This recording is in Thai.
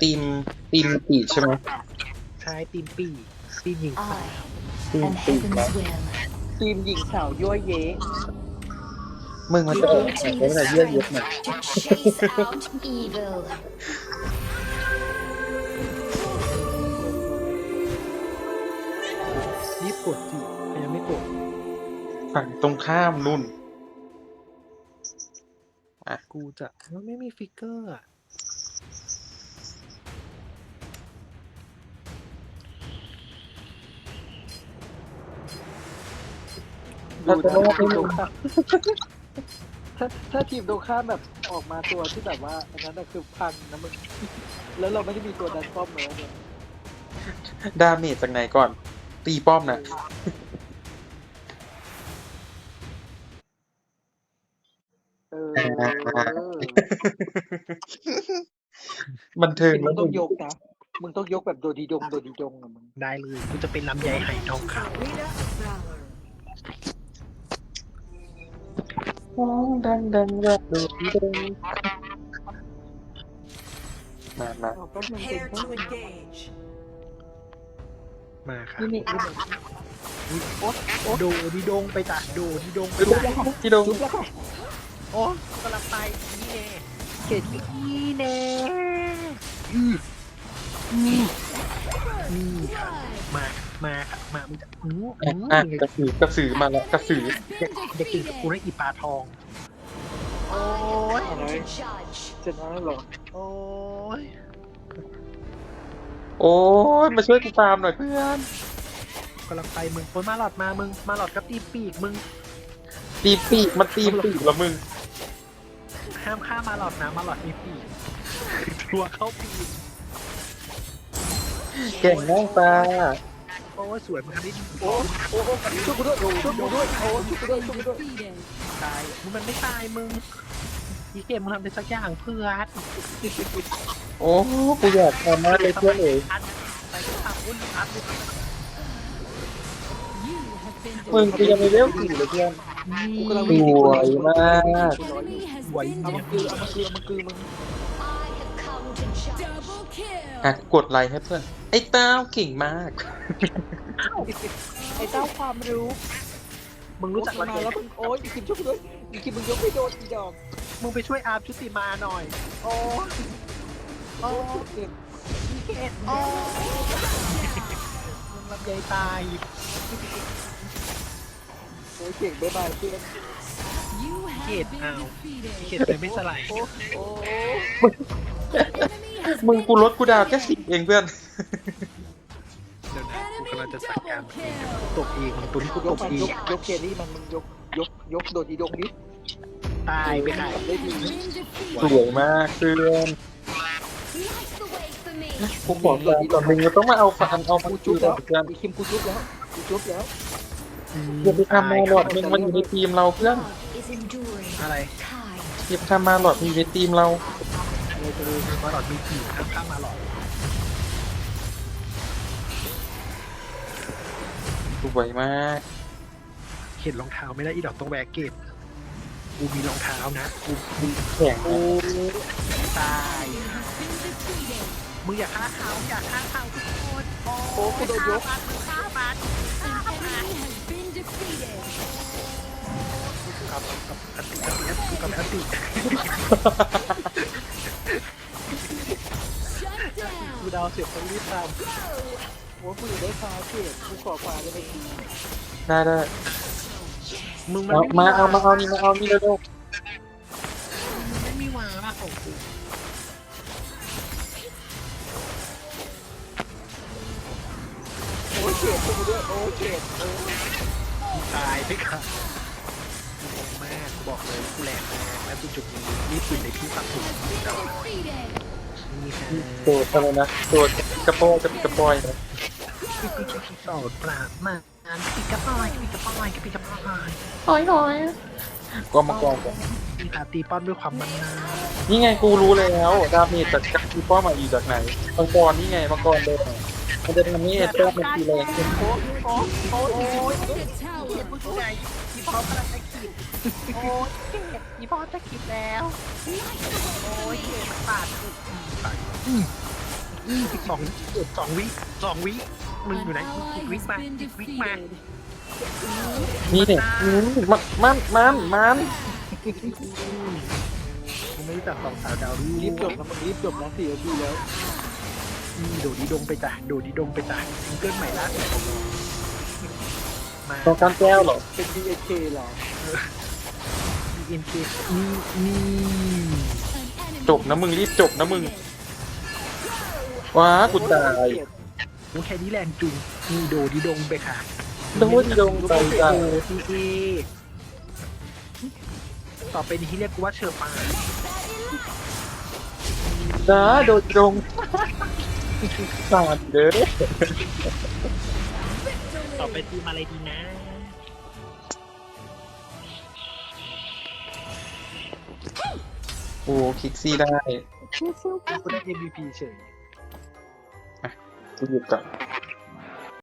ทีมทีมปีกใช่ไหมใช้ตีมปีตีมหญิง I ทีม am ปีกนะ heaven's will. ทีมหญิงสาวยั่วเย้มึงมันจะ Your เป็น team อะไร is เยอะเยอะ time หน่อย to chase out evil. รีบกดสิใครยังไม่กดฝั่งตรงข้ามนุ่น กูจะมันไม่มีฟิกเกอร์อะ ดูนะทีมตรงข้ามถ้าถ้าทีมตรงข้ามแบบออกมาตัวที่แบบว่าอันนั้นน่ะคือพังนะมึงแล้วเราไม่ได้มีตัวดันป้อมเลยเนี่ยดาเมจจากไหนก่อน ตีป้อมนะเออบันเทิงมึแล้งวต้มึองงยกนะ มึงต้องยกแบบโดดีดงโดดีดงอะมึง ได้เลยกูจะเป็นลำไยไหทองค มองดังดังแบบดูดีดังมามาเอาแป๊บนึงเป็นแป๊บนึงำมาค่ะนี่นี่นี่โอ๊ตโอ๊ตโดดีดงไปจ้ะโดดีดงไปจ้ะแล้วค่ะพี่ดงโอ้กำลังไปนี่แน่เก่งนี่แน่อืออือ ค่ะมามึงจะอืออือะออะกระสือกระสือมาแล้วกระสืออย่าอย่ากินกับกูนะอีปลาทอง โอ้ย Time to judge. จะนั่นเหรอโอ้ยโอ้ยมาช่วยกูตามหน่อยเพื่อนกำลังไปมึงโอ้ยมาหลอดมามึง มาหลอดกับตีปีกมึง ตีปีกมันตีปีกแล้วมึงห้ามฆ่ามาหลอดนะ มาหลอดมีปีกทัวเข้าปีกเก่งมากตาโอ้ยสวยมึงทำได้ดีโอ้โอ้โอ้ช่วยกูด้วยช่วยกูด้วยโอ้ช่วยกูด้วยช่วยกูด้วยตายมึงมันไม่ตายมึงอีเกมมึงทำได้สักอย่างเพื่อนโอ้กูอยากทำมากเลยเพื่อนเอ๋ยอันไปก็ทำอุ้นอันมึงมึงกูยังไม่เลี้ยวสี่เลยเพื่อนกูกำลังสวยมาก Enemy has ไหว been เอามันคือเอามันคือเอามันคือมึง อะกดไลค์ให้เพื่อน ไอ้เต้าเก่งมากไอ้เจ้าความรู้มึงรู้จักมัมันนมาแล้วมึงโอ้ยอีคิมช่วยกูด้วยอีคิมมึงยกไม่โดนอีดอก มึงไปช่วยอาร์มชุติมาหน่อย โอ้ยโอ้เก่งอีเกตโอ้ยมึงลำใหญ่ตายโอ้ยเก่งบ๊ายบายเพื่อน You เก have ต been เอา defeated. อีเกตเลยไม่สลายโอ้โอ้ Enemy has มึงกูลดกูดาวแค่สิบเองเพื่อนเดี๋ยวนะกูกำลัง enemy จะจัดการ double kill. ตบเองมันตัวนี้กูยตกบมันเอยงกยกเคนี่มันมึงยกยกยกโดดอีดงดิตายไปไหนทำได้ดี Been ส defeated. วยมากเพื่อน Light the way for me. กูขอตามก่อนมึงก็ต้องมาเอาฟันเอาฟันกูจูจุ๊บก่แล้อนวเพื่อนอีคิมกูจุ๊บแล้วกูจุ๊บแล้ว อย่าไปทำมาหลอดมึงมันอยู่ในทีมเราเพื่อน Love is enduring. อะไร Kind. อย่าไปทำมาหลอดมึงอยู่ในทีมเราเลยจะรู้มาหลอดมีผีข้ามข้ามมาหลอดสวยมากเห็นรองเท้าไม่ได้อีดอกต้องแวะเก็บกูมีรองเท้านะกูกูแข่งโอ้ตาย Been defeated. มึงอย่าฆ่าเขาอย่าฆ่าเขาทุกคนโอ้กูโดนยก กับกับอติอติกูกับอติกูดาวเสียบไปรีบตามโอ้กูอยู่ได้ฟ้าเกตกูขอฟ้าได้ไหมได้ได้มึงมันเอาไม่มาเอามาเอานี่มาเอานี่เร็วมึงไม่มีวาระของกูโอ้ยเกดตูด้วยโอ้ยเกตโอ้ยตายไปค่ะ กูงงมากกูบอกเลยกูแหลกแรงและจุดนี้นี่ปืนในพี่ตัดถูกเรานี่ค่ะโดดอะไรนะโดดกระโปงกับกระปอยนะสอดปราบมาอันปีกระปอยปีกระปอยปีกระปอยน้อยน้อยก็มากอนก่อนตีตาตีป้อนด้วยความมันนานี่ไงกูรู้แล้วดาเมจจากจากทีป้อมมาอยู่จากไหนมังกรนี่ไงมังกรเดินมันจะทำให้เอเตอร์มันทีแรงขึ้นโอ้โอ้โอ้โอ้ย The tower. มึ งไงอีพอสกำลังจะขีดโอ้ยเจ็บอีพอสจะขีดแล้ว โอ้ยเจ็บมันบาดกูอืมอืมสองสองวิสองวิมึงอยู่ไหน An อีก ally วิ has มา been อีกวิมา defeated. นี่เนี่ยอืมมันมันมันมันกูไม่รู้จักสองสาวดาวรุ่งรีบจบนะมึงรีบจบนะสี่นาทีแล้ว อืมโดดดีดงไปจ้ะโดดดีดงไปจ้ะซิงเกิลใหม่ล่าสุด มาต้องการแก้วเหรอเป็น B A K เหรอ BNK นี่นี่ An enemy จบนะมึงรีบจบนะมึงว้ากูตายโอ้แค่นี้แรงจุงนี่โดดีดงไปค่ะโดนดงใจจ้ะโอ้ทีเอต่อไปนี้ที่เรียกกูว่าเชอร์ปาจ้าโดนดงสาดเด้อ ต่อไปทีมอะไรดีนะโอ้คิกซี่ได้กูได้ MVP เฉย กูหยุดก่อน